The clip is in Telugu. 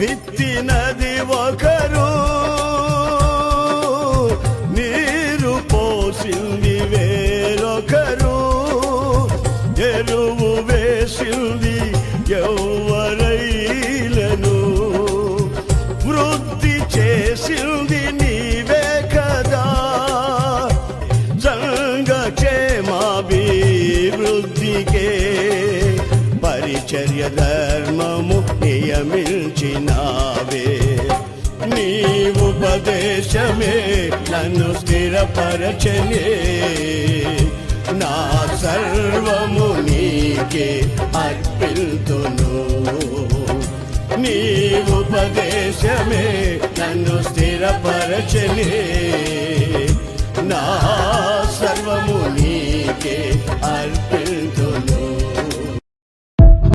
విత్తినది ఒకరు. నీరు పోసింది వేరొకరు. ఎరువు వేసింది ఎవరైలను వృద్ధి చేసింది నీవే కదా. సంఘ క్షేమాభివృద్ధికే పరిచర్య ధర్మము నియమించినావే నీ ఉపదేశమే నన్ను స్థిరపరచనే. నా సర్వము నీకే అర్పిల్తును. నీ ఉపదేశమే నన్ను స్థిరపరచనే. నా సర్వము నీకే అర్పి